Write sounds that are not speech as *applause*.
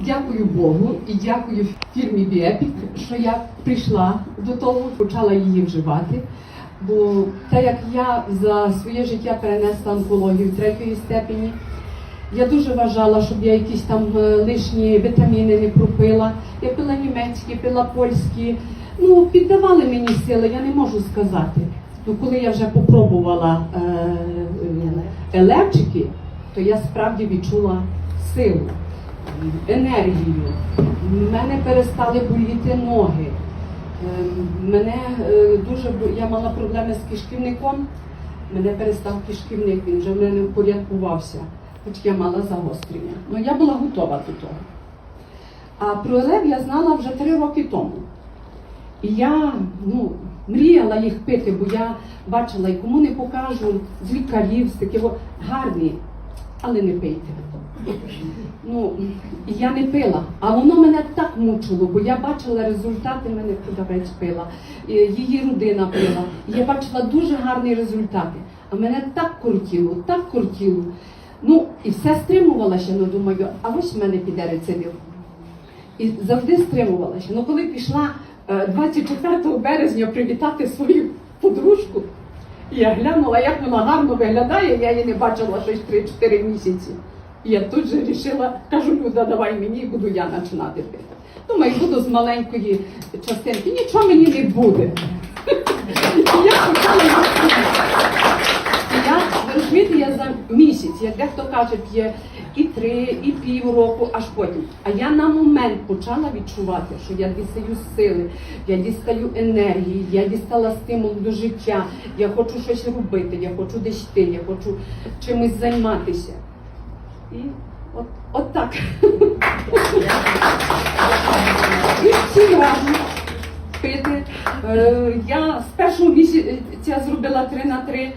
Дякую Богу і дякую фірмі Біепік, що я прийшла до того, почала її вживати. Бо те, як я за своє життя перенесла онкологію третьої степені, я дуже вважала, щоб я якісь там е, лишні вітаміни не пропила. Я пила німецькі, пила польські. Ну, піддавали мені сили, я не можу сказати. Ну, коли я вже попробувала е, е, елевчики, то я справді відчула силу, енергію. Мене перестали боліти ноги. Е, Мене е, дуже я мала проблеми з кишківником. Мене перестав кишківник, він вже в мене впорядкувався, хоч я мала загострення. Ну я була готова до того. А про Елев я знала вже три роки тому. І я ну, мріяла їх пити, бо я бачила і кому не покажу з лікарів, з таких гарні, але не пийте. Ну, я не пила, а воно мене так мучило, бо я бачила результати, мене продавець пила, її родина пила. Я бачила дуже гарні результати. А мене так кортіло, так кортіло. Ну, і все стримувалася, ну думаю, а ось в мене піде рецидив. І завжди стримувалася. Ну, коли пішла е, 24 березня привітати свою подружку, я глянула, як вона гарно виглядає, я її не бачила щось 3-4 місяці. І я тут же вирішила, кажу, Люда, давай мені буду я починати пити. Думаю, буду з маленької частинки, нічого мені не буде. *laughs* І я почала її пити. І я, ви розумієте, я за місяць, як дехто каже, п'є і три, і півроку, аж потім. А я на момент почала відчувати, що я дістаю сили, я дістаю енергії, я дістала стимул до життя, я хочу щось робити, я хочу десь йти, я хочу чимось займатися. І от, от так. І всі разом пити. Е, Я з першого місяця зробила 3 на 3.